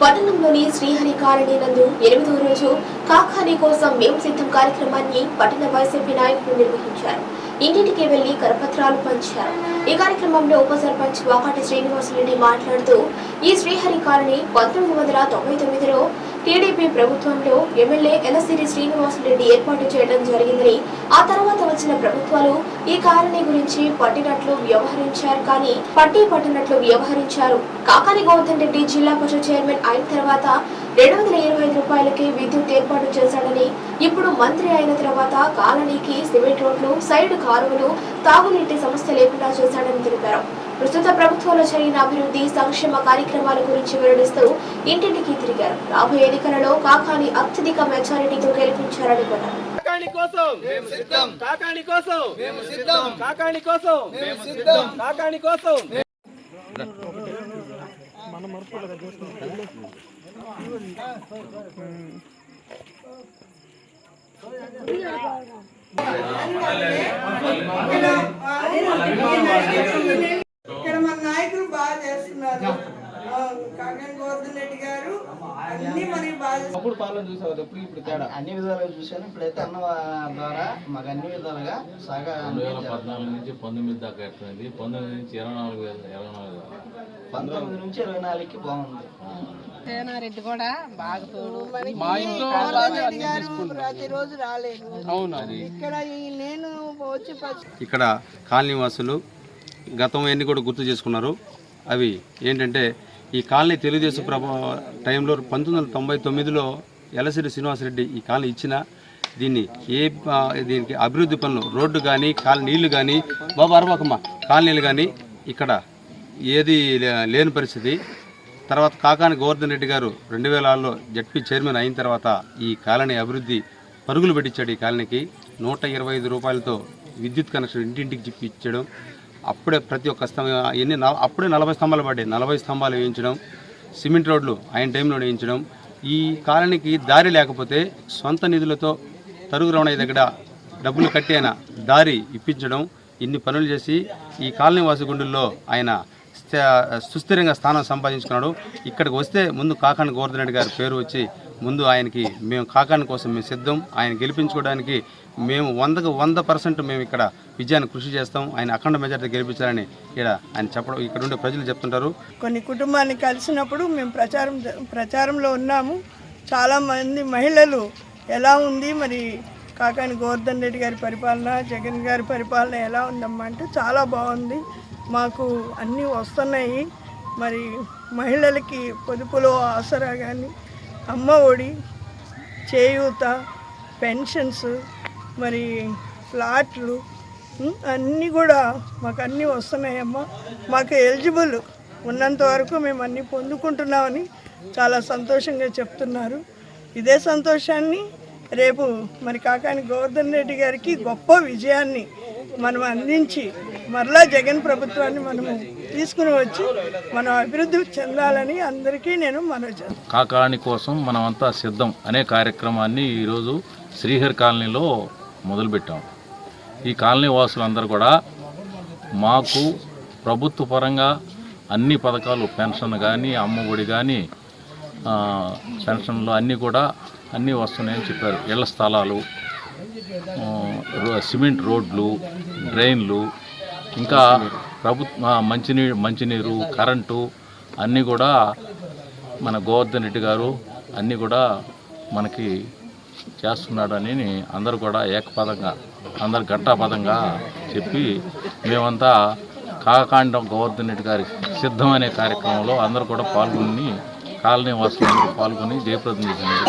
పట్టణంలోని శ్రీహరి కాలనీ నందు ఎనిమిదో రోజు కాకాని కోసం మేము సిద్ధం కార్యక్రమాన్ని పట్టణ వైసీపీ నాయకులు నిర్వహించారు. ఇంటింటికి వెళ్ళి కరపత్రాలు పంచారు. ఈ కార్యక్రమంలో ఉప సర్పంచ్ వాకాటి శ్రీనివాసరెడ్డి మాట్లాడుతూ ఈ శ్రీహరి కాలనీ పంతొమ్మిది వందల తొంభై తొమ్మిదిలో టీడీపీ ప్రభుత్వంలో ఎమ్మెల్యే ఎలసిరి శ్రీనివాసరెడ్డి ఏర్పాటు చేయడం జరిగిందని ఆ తర్వాత వచ్చిన ప్రభుత్వాలు ఈ కాలనీ గురించి పట్టినట్లు వ్యవహరించారు కానీ పట్టి పట్టినట్లు వ్యవహరించారు. కాకాని గౌతమ్ రెడ్డి జిల్లా పరిషత్ చైర్మన్ అయిన తర్వాత రెండు వందల ఇరవై ఐదు రూపాయలకి విద్యుత్ ఏర్పాటు చేశాడని ఇప్పుడు మంత్రి అయిన తర్వాత కాలనీకి సిమెంట్ రోడ్లు సైడ్ కాలువలు తాగునీటి సమస్య లేకుండా చేశాడని తెలిపారు. ప్రస్తుత ప్రభుత్వంలో జరిగిన అభివృద్ధి సంక్షేమ కార్యక్రమాల గురించి వెల్లడిస్తూ ఇంటింటికి తిరిగారు. రాబోయే ఎన్నికలలో కాకాని అత్యధిక మెజారిటీతో గెలిపించారని కొన్నారు కాకాణి కోసం! మేము సిద్ధం. కాకాణి కోసం! మేము సిద్ధం. కాకాణి కోసం! మేము సిద్ధం. కాకాణి కోసం! ఇక్కడ మన నాయకులు బాగా చేస్తున్నారు. ఆ, కాకన్ గోవర్ధన్ రెడ్డి గారు అన్ని మనకి బాగా అప్పుడు పాలన చూసావు ఎప్పుడు ఇప్పుడు తేడా? అన్ని విధాలుగా చూశాను. ఇప్పుడైతే అన్న ద్వారా మాకు అన్ని విధాలుగా సాగా రెండు వేల పద్నాలుగు నుంచి పంతొమ్మిది దాకా ఎట్లుంది పంతొమ్మిది నుంచి ఇరవై నాలుగు వేల ఇరవై నాలుగు వేల. పంతొమ్మిది నుంచి ఇరవై నాలుగుకి బాగుంది. సేనారెడ్డి కూడా బాగా మా ఇంట్లో ప్రతిరోజు రాలేదు. ఇక్కడ నేను వచ్చి ఇక్కడ కాలనీ వాసులు గతం ఎన్ని కూడా గుర్తు చేసుకున్నారు. అవి ఏంటంటే ఈ కాలనీ తెలుగుదేశం ప్రభ టైంలో పంతొమ్మిది వందల తొంభై తొమ్మిదిలో ఎలసిరి శ్రీనివాసరెడ్డి ఈ కాలనీ ఇచ్చిన దీన్ని ఏ దీనికి అభివృద్ధి పనులు రోడ్డు కానీ కాలనీ నీళ్ళు కానీ బాబు అరవకమ్మ కాలనీలు కానీ ఇక్కడ ఏది లే- లేని పరిస్థితి. తర్వాత కాకాని గోవర్ధన్ రెడ్డి గారు రెండు వేల ఆరులో జడ్పీ చైర్మన్ అయిన తర్వాత ఈ కాలనీ అభివృద్ధి పరుగులు పెట్టించాడు ఈ కాలనీకి. నూట ఇరవై ఐదు రూపాయలతో విద్యుత్ కనెక్షన్ ఇంటింటికి చెప్పి ఇచ్చడం. అప్పుడే ప్రతి ఒక్క స్తంభం ఎన్ని అప్పుడే నలభై స్తంభాలు పడ్డాయి. నలభై స్తంభాలు వేయించడం సిమెంట్ రోడ్లు ఆయన టైంలో వేయించడం. ఈ కాలనీకి దారి లేకపోతే సొంత నిధులతో తరుగు రమణయ్య దగ్గర డబ్బులు కట్టి ఆయన దారి ఇప్పించడం ఇన్ని పనులు చేసి ఈ కాలనీ వాసి గుండుల్లో ఆయన సుస్థిరంగా స్థానం సంపాదించుకున్నాడు. ఇక్కడికి వస్తే ముందు కాకాని గోవర్ధన్ రెడ్డి గారి పేరు వచ్చి ముందు ఆయనకి మేము కాకాని కోసం మేము సిద్ధం. ఆయన గెలిపించుకోవడానికి మేము వందకు వంద పర్సెంట్ మేము ఇక్కడ విజయాన్ని కృషి చేస్తాం. ఆయన అఖండ మెజార్టీ గెలిపించాలని ఇక్కడ ఆయన చెప్పడం ఇక్కడ ఉండే ప్రజలు చెప్తుంటారు. కొన్ని కుటుంబాన్ని కలిసినప్పుడు మేము ప్రచారం ప్రచారంలో ఉన్నాము. చాలామంది మహిళలు ఎలా ఉంది మరి కాకాని గోవర్ధన్ రెడ్డి గారి పరిపాలన జగన్ గారి పరిపాలన ఎలా ఉందమ్మా అంటే చాలా బాగుంది. మాకు అన్నీ వస్తున్నాయి. మరి మహిళలకి పొదుపులో ఆసరా కానీ అమ్మ ఒడి చేయూత పెన్షన్స్ మరి ఫ్లాట్లు అన్నీ కూడా మాకు అన్నీ వస్తున్నాయమ్మా. మాకు ఎలిజిబుల్ ఉన్నంత వరకు మేము అన్నీ పొందుకుంటున్నామని చాలా సంతోషంగా చెప్తున్నారు. ఇదే సంతోషాన్ని రేపు మరి కాకాని గోవర్ధన్ రెడ్డి గారికి గొప్ప విజయాన్ని మనం అందించి మరలా జగన్ ప్రభుత్వాన్ని మనము తీసుకుని వచ్చి మనం అభివృద్ధి చెందాలని అందరికీ నేను మనవి చేస్తాను కాకాణి కోసం మనమంతా సిద్ధం అనే కార్యక్రమాన్ని ఈరోజు శ్రీహరి కాలనీలో మొదలుపెట్టాం. ఈ కాలనీ వాసులందరూ కూడా మాకు ప్రభుత్వ పరంగా అన్ని పథకాలు పెన్షన్ కానీ అమ్మఒడి కానీ పెన్షన్లు అన్నీ కూడా అన్నీ వస్తున్నాయని చెప్పారు. ఇళ్ళ స్థలాలు రో- సిమెంట్ రోడ్లు డ్రైన్లు ఇంకా ప్రభుత్వ మంచినీరు మంచినీరు కరెంటు అన్నీ కూడా మన గోవర్ధన్ రెడ్డి గారు అన్నీ కూడా మనకి చేస్తున్నాడని అందరూ కూడా ఏకపదంగా అందరు ఘంటాపదంగా చెప్పి మేమంతా కాకాండం గోవర్ధన్ రెడ్డి గారి సిద్ధం అనే కార్యక్రమంలో అందరూ కూడా పాల్గొని కాలనీ వాసులందరూ పాల్గొని జయప్రదం చేసినారు.